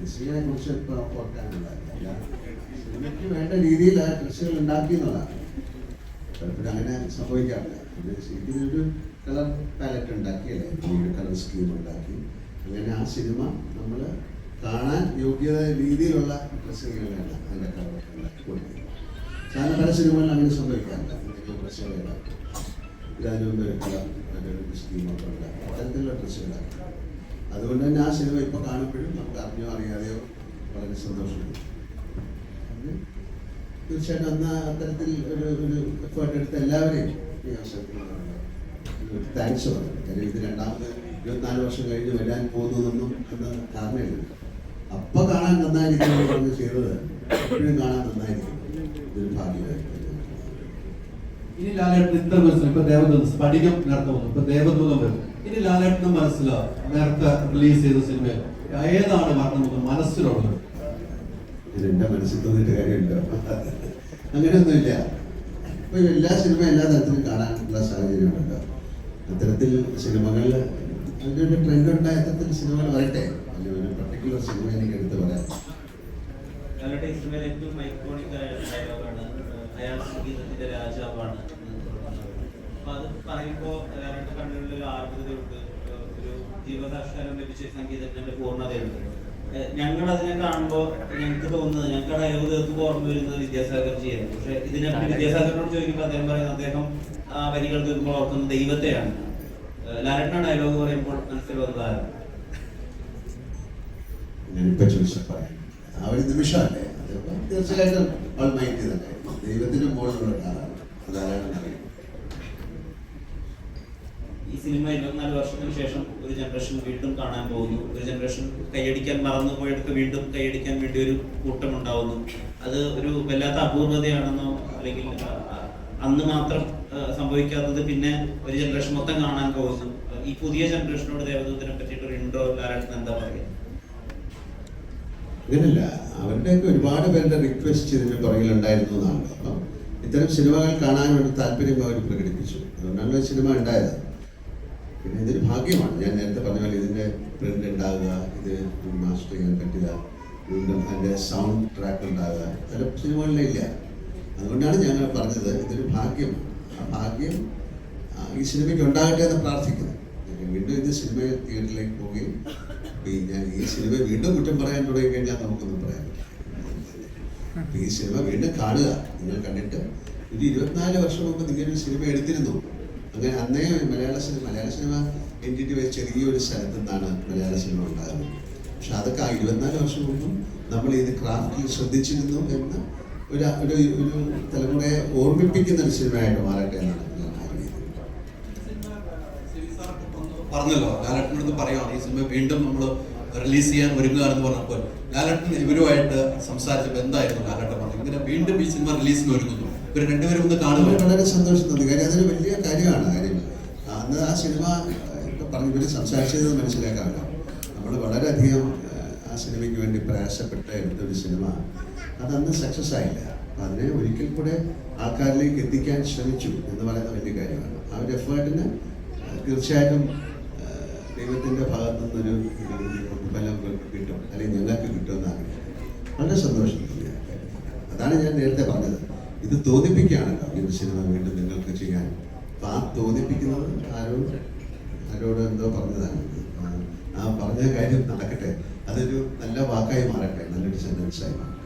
ഡിസിനെ കുറിച്ച് ഇപ്പോൾ ഓർക്കാനുണ്ടായില്ല സിനിമയ്ക്ക് വേണ്ട രീതിയിൽ ആ കൃഷികൾ ഉണ്ടാക്കി എന്നുള്ളതാണ് പലപ്പോഴും അങ്ങനെ സംഭവിക്കാറില്ല. ഇത് കളർ പാലറ്റ് ഉണ്ടാക്കിയല്ലേ? ഒരു കളർ സ്കീം ഉണ്ടാക്കി. അങ്ങനെ ആ സിനിമ നമ്മൾ കാണാൻ യോഗ്യത രീതിയിലുള്ള ഡ്രസ്സുകളാണ് അതിന്റെ കളർ ഉണ്ടാക്കി സാധാരണ പല സിനിമകളിൽ അങ്ങനെ സംഭവിക്കാറില്ല. എന്തെങ്കിലും ഉണ്ടാക്കി. ഇതിനു ഒരു കളർ ഒരു സ്കീമൊക്കെ ഉണ്ടാക്കും. അത്തരത്തിലുള്ള ഡ്രസ്സുകളാക്കി അതുകൊണ്ട് തന്നെ ആ സിനിമ ഇപ്പോൾ കാണുമ്പോഴും നമുക്ക് അറിഞ്ഞോ അറിയാതെയോ വളരെ സന്തോഷമുണ്ട്. തീർച്ചയായിട്ടും അന്ന് അത്തരത്തിൽ ഒരു ഒരു എഫേർട്ട് എടുത്ത എല്ലാവരെയും ഈ അവസരത്തിൽ താങ്ക്സ് പറഞ്ഞു. ഇത് രണ്ടാമത് ഇരുപത്തിനാല് വർഷം കഴിഞ്ഞ് വരാൻ പോകുന്നതൊന്നും അന്ന് ധാരണയില്ല അപ്പൊ കാണാൻ നന്നായിരിക്കും പറഞ്ഞ് ചെയ്തത് എപ്പോഴും കാണാൻ നന്നായിരിക്കും ഇതൊരു ഭാഗ്യമായി ഇനി ലാലേട്ടൻ ഇത്ര മനസ്സിൽ ഇപ്പൊ ദേവദൂതം സ്ഫടികം നടത്തുന്നു. ഇപ്പൊ ദേവദൂതം വരും ഇനി ലാലേട്ടനും മനസ്സിലാവും നേരത്തെ റിലീസ് ചെയ്ത സിനിമ ഏതാണ് വരണമെന്ന് മനസ്സിലുള്ളത്? ഇത് എന്റെ മനസ്സിൽ തോന്നിയിട്ട് കാര്യമില്ല. അങ്ങനെയൊന്നുമില്ല. ഇപ്പൊ എല്ലാ സിനിമ എല്ലാ തരത്തിലും കാണാനുള്ള സാഹചര്യമുണ്ടല്ലോ അത്തരത്തിൽ സിനിമകളിൽ അതിനൊരു ട്രെൻഡ് ഉണ്ടായ അത്തരത്തിൽ സിനിമകൾ വരട്ടെ. അതിൽ ഒരു പർട്ടിക്കുലർ സിനിമ എനിക്ക് എടുത്ത് പറയാം. സിനിമയിൽ ഏറ്റവും ഐക്കോണിക് ആയ ഡയലോഗാണ് അയാൾ സംഗീതത്തിന്റെ രാജാവാണ്. പറയുമ്പോ ലാലേട്ടന്റെ കണ്ണുകളിൽ ഒരു ആർദ്രതയുണ്ട്. ഒരു ജീവസാക്ഷാരം ലഭിച്ച സംഗീതത്തിന്റെ പൂർണതയുണ്ട്. ഞങ്ങൾ അതിനെ കാണുമ്പോൾ ഞങ്ങൾക്ക് തോന്നുന്നത് ഞങ്ങൾക്ക് അയവ് ഡയലോഗ് കേൾക്കുമ്പോൾ ഓർമ്മ വരുന്നത് വിദ്യാസാഗർ ചെയ്യാൻ പക്ഷെ ഇതിനെ വിദ്യാസാഗറിനോട് ചോദിക്കുമ്പോൾ അദ്ദേഹം പറയുന്നത് അദ്ദേഹം ആ വരികൾ തീർക്കുമ്പോൾ ഓർക്കുന്നത് ദൈവത്തെയാണ്. ലാലേട്ടൻ ഡയലോഗ് പറയുമ്പോൾ മനസ്സിൽ വന്നതാണ് ഞാനിപ്പോ ചോദിച്ചാൽ പറയാം. ആ ഒരു നിമിഷമല്ലേ? തീർച്ചയായിട്ടും അവൾ മൈൻഡ് ചെയ്തല്ലേ? ദൈവത്തിന്റെ മുകളിലുള്ള ഒരാളാണ്. അതാരാണെന്ന് അറിയാം. ഈ സിനിമ ഇരുപത്തിനാല് വർഷത്തിന് ശേഷം ഒരു ജനറേഷൻ വീണ്ടും കാണാൻ പോകുന്നു. ഒരു ജനറേഷൻ കൈയടിക്കാൻ മറന്നു പോയെടുത്ത് വീണ്ടും കൈയടിക്കാൻ വേണ്ടി ഒരു കൂട്ടം ഉണ്ടാവുന്നു. അത് ഒരു വല്ലാത്ത അപൂർവതയാണെന്നോ അല്ലെങ്കിൽ അന്ന് മാത്രം സംഭവിക്കാത്തത് പിന്നെ ഒരു ജനറേഷൻ മൊത്തം കാണാൻ പോകുന്നു. ഈ പുതിയ ജനറേഷനോട് ദേവദൂതനെ പറ്റിയിട്ട് ഒരു ഇൻട്രോ ലാലേട്ടൻ എന്താ പറയുക? അങ്ങനല്ല അവരുടെയൊക്കെ ഒരുപാട് പേരുടെ റിക്വസ്റ്റ് ഇതിന് പുറകിലുണ്ടായിരുന്നു എന്നാണ്. അപ്പം ഇത്തരം സിനിമകൾ കാണാൻ വേണ്ടി താല്പര്യം അവർ പ്രകടിപ്പിച്ചു. അതുകൊണ്ടാണ് സിനിമ ഉണ്ടായത്. പിന്നെ ഇതൊരു ഭാഗ്യമാണ്. ഞാൻ നേരത്തെ പറഞ്ഞ പോലെ ഇതിന്റെ പ്രിന്റ് ഉണ്ടാകുക ഇത് മാസ്റ്റർ ചെയ്യാൻ പറ്റുക വീണ്ടും അതിന്റെ സൗണ്ട് ട്രാക്ക് ഉണ്ടാകുക. പല സിനിമകളിലില്ല അതുകൊണ്ടാണ് ഞാൻ പറഞ്ഞത്. ഇതൊരു ഭാഗ്യമാണ് ആ ഭാഗ്യം ഈ സിനിമയ്ക്ക് ഉണ്ടാകട്ടെ എന്ന് പ്രാർത്ഥിക്കുന്നു. വീണ്ടും ഇത് സിനിമ തിയേറ്ററിലേക്ക് പോവുകയും പിന്നെ ഈ സിനിമ വീണ്ടും കുറ്റം പറയാൻ തുടങ്ങി കഴിഞ്ഞാൽ നമുക്കൊന്നും പറയാൻ പറ്റില്ല. ഈ സിനിമ വീണ്ടും കാണുക. നിങ്ങൾ കണ്ടിട്ട് ഒരു ഇരുപത്തിനാല് വർഷം മുമ്പ് നിങ്ങളൊരു സിനിമ എടുത്തിരുന്നു. അങ്ങനെ അന്നേ മലയാള സിനിമ മലയാള സിനിമ എന്റെ ചെറിയൊരു സ്ഥലത്തു നിന്നാണ് മലയാള സിനിമ ഉണ്ടാകുന്നത് പക്ഷെ അതൊക്കെ ആ ഇരുപത്തിനാല് വർഷം മുമ്പും നമ്മൾ ഇത് ക്രാഫ്റ്റിൽ ശ്രദ്ധിച്ചിരുന്നു എന്ന് ഒരു ഒരു ഒരു തലമുറയെ ഓർമ്മിപ്പിക്കുന്ന ഒരു സിനിമയായിട്ട് മാറട്ടെ എന്നാണ് പറഞ്ഞല്ലോ ലാലേട്ടനടുത്ത് പറയുകയാണ് ഈ സിനിമ വീണ്ടും നമ്മൾ റിലീസ് ചെയ്യാൻ ഒരുങ്ങുക എന്ന് പറഞ്ഞപ്പോൾ ലാലട്ടൻ ഇവരുമായിട്ട് സംസാരിച്ചപ്പോൾ എന്തായിരുന്നു ലാലട്ടൻ പറഞ്ഞത്? ഇങ്ങനെ വീണ്ടും ഈ സിനിമ റിലീസിന് ഒരുങ്ങുന്നു. ഇവർ രണ്ടുപേരും ഒന്ന് കാണുമ്പോൾ വളരെ സന്തോഷം തോന്നി കാര്യം അതൊരു വലിയ കാര്യമാണ്. കാര്യം അന്ന് ആ സിനിമ ഇപ്പം പറഞ്ഞു ഇവർ സംസാരിച്ചത് മനസ്സിലാക്കാമല്ലോ നമ്മൾ വളരെയധികം ആ സിനിമയ്ക്ക് വേണ്ടി പ്രയാസപ്പെട്ട് എടുത്തൊരു സിനിമ. അതന്ന് സക്സസ് ആയില്ല. അപ്പം അതിനെ ഒരിക്കൽ കൂടെ ആൾക്കാരിലേക്ക് എത്തിക്കാൻ ശ്രമിച്ചു എന്ന് പറയുന്ന വലിയ കാര്യമാണ്. ആ ഒരു എഫേർട്ടിന് തീർച്ചയായിട്ടും ദൈവത്തിന്റെ ഭാഗത്തു നിന്നൊരു പ്രതിഫലം കിട്ടും. അല്ലെങ്കിൽ ഞങ്ങൾക്ക് കിട്ടുമെന്ന് ആഗ്രഹിക്കുന്നു വളരെ സന്തോഷം അതാണ് ഞാൻ നേരത്തെ പറഞ്ഞത്. ഇത് തോന്നിപ്പിക്കുകയാണ് ഒരു സിനിമ വീണ്ടും നിങ്ങൾക്ക് ചെയ്യാൻ. ആ തോന്നിപ്പിക്കുന്നത് ആരോ ആരോട് എന്തോ പറഞ്ഞതാണ്. ആ- പറഞ്ഞ കാര്യം നടക്കട്ടെ. അതൊരു നല്ല വാക്കായി മാറട്ടെ. നല്ലൊരു സെന്റൻസായി മാറട്ടെ.